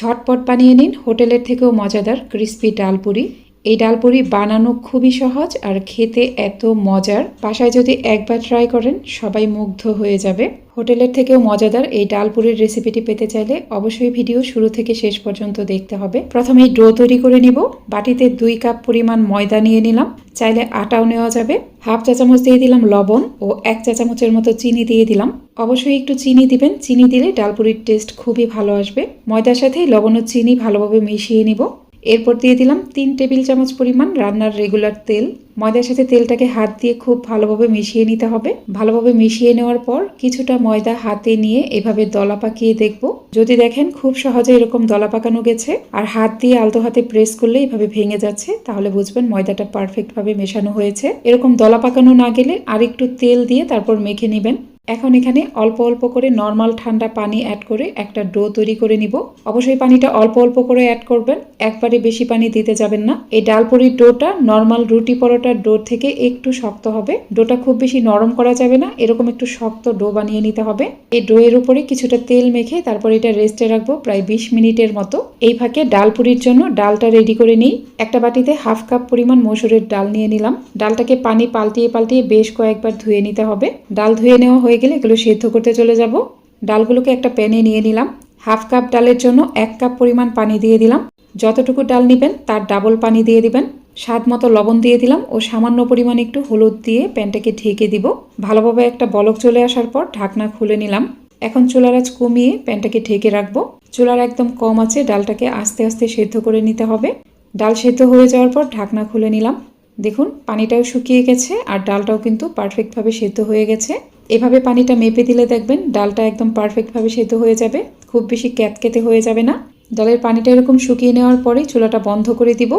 ঝটপট বানিয়ে নিন। হোটেলের থেকেও মজাদার ক্রিস্পি ডালপুরি। এই ডালপুরি বানানো খুবই সহজ আর খেতে এত মজার। বাসায় যদি একবার ট্রাই করেন, সবাই মুগ্ধ হয়ে যাবে। হোটেলের থেকেও মজাদার এই ডালপুরির রেসিপিটি পেতে চাইলে অবশ্যই ভিডিও শুরু থেকে শেষ পর্যন্ত দেখতে হবে। প্রথমে ডো তৈরি করে নিব। বাটিতে দুই কাপ পরিমাণ ময়দা নিয়ে নিলাম। চাইলে আটাও নেওয়া যাবে। হাফ চা চামচ দিয়ে দিলাম লবণ ও এক চা চামচের মতো চিনি দিয়ে দিলাম। অবশ্যই একটু চিনি দিবেন। চিনি দিলে ডালপুরির টেস্ট খুবই ভালো আসবে। ময়দার সাথে লবণ ও চিনি ভালোভাবে মিশিয়ে নিব। এরপর দিয়ে দিলাম তিন টেবিল চামচ পরিমাণ রান্নার রেগুলার তেল। ময়দার সাথে তেলটাকে হাত দিয়ে খুব ভালোভাবে মিশিয়ে নিতে হবে। ভালোভাবে মিশিয়ে নেওয়ার পর কিছুটা ময়দা হাতে নিয়ে এভাবে দলা পাকিয়ে দেখব। যদি দেখেন খুব সহজে এরকম দলা পাকানো গেছে। আর হাত দিয়ে আলতো হাতে প্রেস করলে এভাবে ভেঙে যাচ্ছে, তাহলে বুঝবেন ময়দাটা পারফেক্টভাবে মেশানো হয়েছে। এরকম দলা পাকানো না গেলে আর একটু তেল দিয়ে তারপর মেখে নেবেন। এখন এখানে অল্প অল্প করে নর্মাল ঠান্ডা পানি অ্যাড করে একটা ডো তৈরি করে নিব। অবশ্যই পানিটা অল্প অল্প করে অ্যাড করবেন, একবারে বেশি পানি দিতে যাবেন না। এই ডালপুরির ডোটা নর্মাল রুটি পরোটার ডো থেকে একটু শক্ত হবে। ডোটা খুব বেশি নরম করা যাবে না, এরকম একটু শক্ত ডো বানিয়ে নিতে হবে। এই ডো এর উপরে কিছুটা তেল মেখে তারপর এটা রেস্টে রাখব প্রায় বিশ মিনিটের মতো। এই ফাঁকে ডালপুরির জন্য ডালটা রেডি করে নিই। একটা বাটিতে হাফ কাপ পরিমাণ মসুরের ডাল নিয়ে নিলাম। ডালটাকে পানি পাল্টিয়ে পাল্টিয়ে বেশ কয়েকবার ধুয়ে নিতে হবে। ডাল ধুয়ে নেওয়া হয়ে গেলে এগুলো সেদ্ধ করতে চলে যাব। ডালগুলোকে একটা প্যানে নিয়ে নিলাম। হাফ কাপ ডালের জন্য এক কাপ পরিমাণ পানি দিয়ে দিলাম। যতটুকু ডাল নেবেন তার ডাবল পানি দিয়ে দিবেন। স্বাদ মতো লবণ দিয়ে দিলাম ও সামান্য পরিমাণ একটু হলুদ দিয়ে প্যানটাকে ঢেকে দিব। ভালোভাবে একটা বলক চলে আসার পর ঢাকনা খুলে নিলাম। এখন চুলার আঁচ কমিয়ে প্যানটাকে ঢেকে রাখব। চুলার একদম কম আছে, ডালটাকে আস্তে আস্তে সেদ্ধ করে নিতে হবে। ডাল সেদ্ধ হয়ে যাওয়ার পর ঢাকনা খুলে নিলাম। দেখুন, পানিটাও শুকিয়ে গেছে আর ডালটাও কিন্তু পারফেক্টভাবে সেদ্ধ হয়ে গেছে। এভাবে পানিটা মেপে দিলে দেখবেন ডালটা একদম পারফেক্টভাবে সেদ্ধ হয়ে যাবে, খুব বেশি ক্যাতকেতে হয়ে যাবে না। ডালের পানিটা এরকম শুকিয়ে নেওয়ার পরে চুলাটা বন্ধ করে দিব।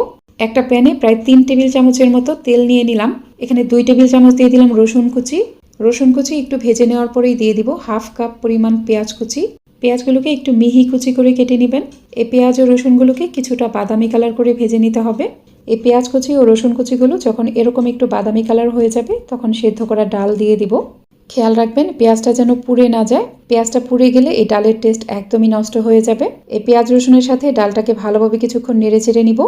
একটা প্যানে প্রায় তিন টেবিল চামচের মতো তেল নিয়ে নিলাম। এখানে দুই টেবিল চামচ দিয়ে দিলাম রসুন কুচি। রসুন কুচি একটু ভেজে নেওয়ার পরেই দিয়ে দিব হাফ কাপ পরিমাণ পেঁয়াজ কুচি। পেঁয়াজগুলোকে একটু মিহি কুচি করে কেটে নেবেন। এই পেঁয়াজ ও রসুনগুলোকে কিছুটা বাদামি কালার করে ভেজে নিতে হবে। এই পেঁয়াজ কুচি ও রসুন কুচিগুলো যখন এরকম একটু বাদামি কালার হয়ে যাবে, তখন সেদ্ধ করা ডাল দিয়ে দিব। খেয়াল রাখবেন, পেঁয়াজটা যেন পুড়ে না যায়। পেঁয়াজটা পুড়ে গেলে এই ডালের টেস্ট একদমই নষ্ট হয়ে যাবে। এই পেঁয়াজ রসুনের সাথে ডালটাকে ভালোভাবে কিছুক্ষণ নেড়ে চেড়ে নিব।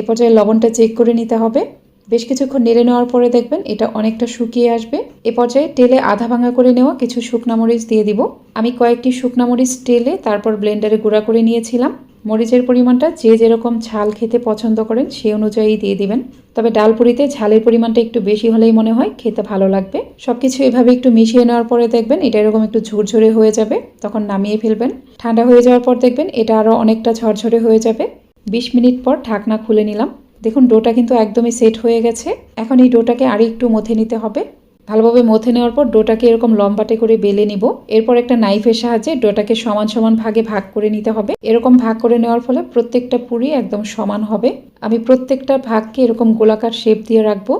এ পর্যায়ে লবণটা চেক করে নিতে হবে। বেশ কিছুক্ষণ নেড়ে নেওয়ার পরে দেখবেন এটা অনেকটা শুকিয়ে আসবে। এ পর্যায়ে তেলে আধা ভাঙা করে নেওয়া কিছু শুকনা মরিচ দিয়ে দিব। আমি কয়েকটি শুকনা মরিচ তেলে তারপর ব্লেন্ডারে গুঁড়া করে নিয়েছিলাম। মরিচের পরিমাণটা যে যেরকম ঝাল খেতে পছন্দ করেন সে অনুযায়ী দিয়ে দিবেন। তবে ডালপুরিতে ঝালের পরিমাণটা একটু বেশি হলেই মনে হয় খেতে ভালো লাগবে। সব কিছু এভাবে একটু মিশিয়ে নেওয়ার পরে দেখবেন এটা এরকম একটু ঝুরঝুরে হয়ে যাবে, তখন নামিয়ে ফেলবেন। ঠান্ডা হয়ে যাওয়ার পর দেখবেন এটা আরও অনেকটা ঝরঝরে হয়ে যাবে। বিশ মিনিট পর ঢাকনা খুলে নিলাম। দেখুন ডোটা কিন্তু একদমই সেট হয়ে গেছে। এখন এই ডোটাকে আরও একটু মথে নিতে হবে। ভালোভাবে মথে নেওয়ার পর ডোটাকে এরকম লম্বাটে করে বেলে নিব। এরপর একটা নাইফের সাহায্যে ডোটাকে সমান সমান ভাগে ভাগ করে নিতে হবে। এরকম ভাগ করে নেওয়ার ফলে প্রত্যেকটা পুরি একদম সমান হবে। আমি প্রত্যেকটা ভাগকে এরকম গোলাকার শেপ দিয়ে রাখব।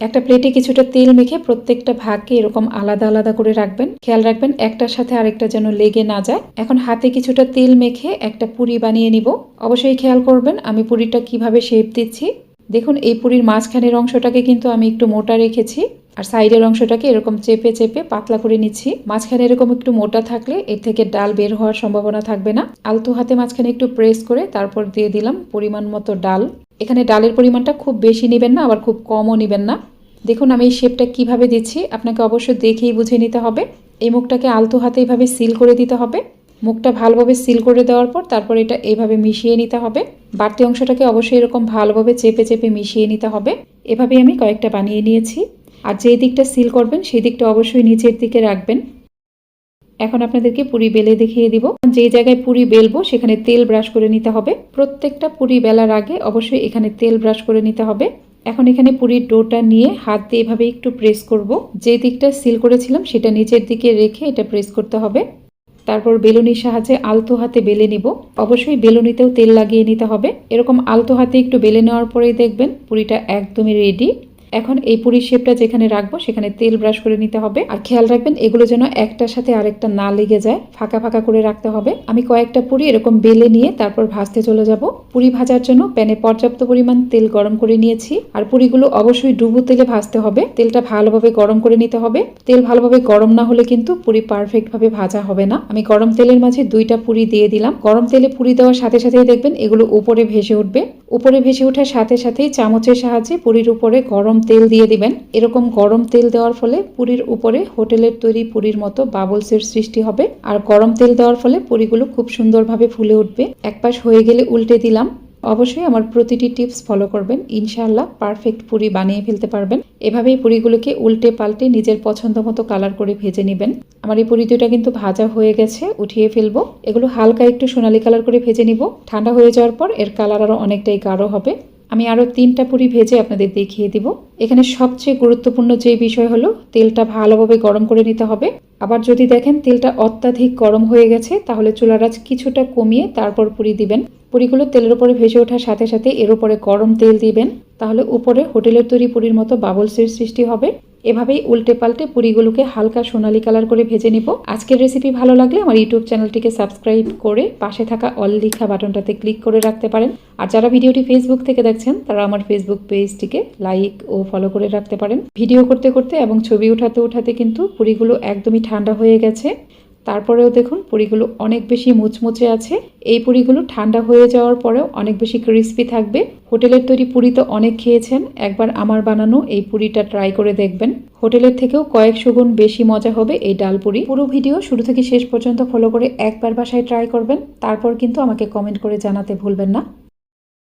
একটা প্লেটে কিছুটা তেল মেখে প্রত্যেকটা ভাগকে এরকম আলাদা আলাদা করে রাখবেন। খেয়াল রাখবেন, একটার সাথে আরেকটা যেন লেগে না যায়। এখন হাতে কিছুটা তেল মেখে একটা পুরি বানিয়ে নিব। অবশ্যই খেয়াল করবেন, আমি পুরিটা কীভাবে শেপ দিচ্ছি। দেখুন, এই পুরীর মাঝখানের অংশটাকে কিন্তু আমি একটু মোটা রেখেছি আর সাইডের অংশটাকে এরকম চেপে চেপে পাতলা করে নিচ্ছি। মাঝখানে এরকম একটু মোটা থাকলে এর থেকে ডাল বের হওয়ার সম্ভাবনা থাকবে না। আলতু হাতে মাঝখানে একটু প্রেস করে তারপর দিয়ে দিলাম পরিমাণ মতো ডাল। এখানে ডালের পরিমাণটা খুব বেশি নেবেন না, আবার খুব কমও নেবেন না। দেখুন, আমি এই শেপটা কীভাবে দিচ্ছি, আপনাকে অবশ্যই দেখেই বুঝে নিতে হবে। এই মুখটাকে আলতু হাতে এইভাবে সিল করে দিতে হবে। মুখটা ভালোভাবে সিল করে দেওয়ার পর তারপর এটা এভাবে মিশিয়ে নিতে হবে। বাড়তি অংশটাকে অবশ্যই এরকম ভালোভাবে চেপে চেপে মিশিয়ে নিতে হবে। এভাবে আমি কয়েকটা বানিয়ে নিয়েছি। আর যেই দিকটা সিল করবেন সেই দিকটা অবশ্যই নিচের দিকে রাখবেন। এখন আপনাদেরকে পুরি বেলে দেখিয়ে দিব। যে জায়গায় পুরি বেলবো সেখানে তেল ব্রাশ করে নিতে হবে। প্রত্যেকটা পুরি বেলার আগে অবশ্যই এখানে তেল ব্রাশ করে নিতে হবে। এখন এখানে পুরির ডোটা নিয়ে হাত দিয়ে এভাবে একটু প্রেস করব। যে দিকটা সিল করেছিলাম সেটা নিচের দিকে রেখে এটা প্রেস করতে হবে। তারপর বেলুনির সাহায্যে আলতো হাতে বেলে নিব। অবশ্যই বেলুনিতেও তেল লাগিয়ে নিতে হবে। এরকম আলতো হাতে একটু বেলে নেওয়ার পরেই দেখবেন পুরিটা একদমই রেডি এখন এই পুরির শেপটা যেখানে রাখব, সেখানে তেল ব্রাশ করে নিতে হবে। আর খেয়াল রাখবেন, এগুলো যেন একটার সাথে আরেকটা না লেগে যায়, ফাঁকা ফাঁকা করে রাখতে হবে। আমি কয়েকটা পুরি এরকম বেলে নিয়ে তারপর ভাজতে চলে যাব। পুরি ভাজার জন্য প্যানে পর্যাপ্ত পরিমাণ তেল গরম করে নিয়েছি। আর পুরিগুলো অবশ্যই ডুবো তেলে ভাজতে হবে। তেলটা ভালোভাবে গরম করে নিতে হবে। তেল ভালোভাবে গরম না হলে কিন্তু পুরি পারফেক্ট ভাবে ভাজা হবে না। আমি গরম তেলের মাঝে দুইটা পুরি দিয়ে দিলাম। গরম তেলে পুরি দেওয়ার সাথে সাথেই দেখবেন এগুলো উপরে ভেসে উঠবে। উপরে ভেসে ওঠার সাথে সাথেই চামচের সাহায্যে পুরির উপরে গরম তেল দিয়ে দিবেন। এরকম গরম তেল দেওয়ার ফলে পুরীর উপরে হোটেলের তৈরি পুরীর মতো বাবলসের সৃষ্টি হবে। আর গরম তেল দেওয়ার ফলে পুরিগুলো খুব সুন্দরভাবে ফুলে উঠবে। এক পাশ হয়ে গেলে উল্টে দিলাম। অবশ্যই আমার প্রতিটি টিপস ফলো করবেন। ইনশাআল্লাহ পারফেক্ট পুরি বানিয়ে ফেলতে পারবেন। এভাবেই পুরিগুলোকে উল্টে পাল্টে নিজের পছন্দ মতো কালার করে ভেজে নেবেন। আমার এই পুরি দুটা কিন্তু ভাজা হয়ে গেছে, উঠিয়ে ফেলব। এগুলো হালকা একটু সোনালি কালার করে ভেজে নিব। ঠান্ডা হয়ে যাওয়ার পর এর কালার আরও অনেকটাই গাঢ় হবে। আমি আরও তিনটা পুরি ভেজে আপনাদের দেখিয়ে দিব। এখানে সবচেয়ে গুরুত্বপূর্ণ যে বিষয় হলো, তেলটা ভালোভাবে গরম করে নিতে হবে। আবার যদি দেখেন তেলটা অত্যাধিক গরম হয়ে গেছে, তাহলে চুলার আঁচ কিছুটা কমিয়ে তারপর পুরি দিবেন। পুরিগুলো তেলের উপরে ভেসে ওঠার সাথে সাথে এর উপরে গরম তেল দিবেন। তাহলে উপরে হোটেলের তৈরি পুরীর মতো বাবলসের সৃষ্টি হবে। এভাবেই উল্টে পাল্টে পুরিগুলোকে হালকা সোনালি কালার করে ভেজে নেব। আজকের রেসিপি ভালো লাগলে আমার ইউটিউব চ্যানেলটিকে সাবস্ক্রাইব করে পাশে থাকা অল লিখা বাটনটাতে ক্লিক করে রাখতে পারেন। আর যারা ভিডিওটি ফেসবুক থেকে দেখছেন, তারা আমার ফেসবুক পেজটিকে লাইক ও ফলো করে রাখতে পারেন। ভিডিও করতে করতে এবং ছবি উঠাতে উঠাতে কিন্তু পুরিগুলো একদমই ঠান্ডা হয়ে গেছে। তারপরেও দেখুন পুরিগুলো অনেক বেশি মুচমুচে আছে। এই পুরিগুলো ঠান্ডা হয়ে যাওয়ার পরেও অনেক বেশি ক্রিস্পি থাকবে। হোটেলের তৈরি পুরি তো অনেক খেয়েছেন, একবার আমার বানানো এই পুরিটা ট্রাই করে দেখবেন। হোটেলের থেকেও কয়েকশো গুণ বেশি মজা হবে এই ডাল পুরি। পুরো ভিডিও শুরু থেকে শেষ পর্যন্ত ফলো করে একবার বাসায় ট্রাই করবেন, তারপর কিন্তু আমাকে কমেন্ট করে জানাতে ভুলবেন না।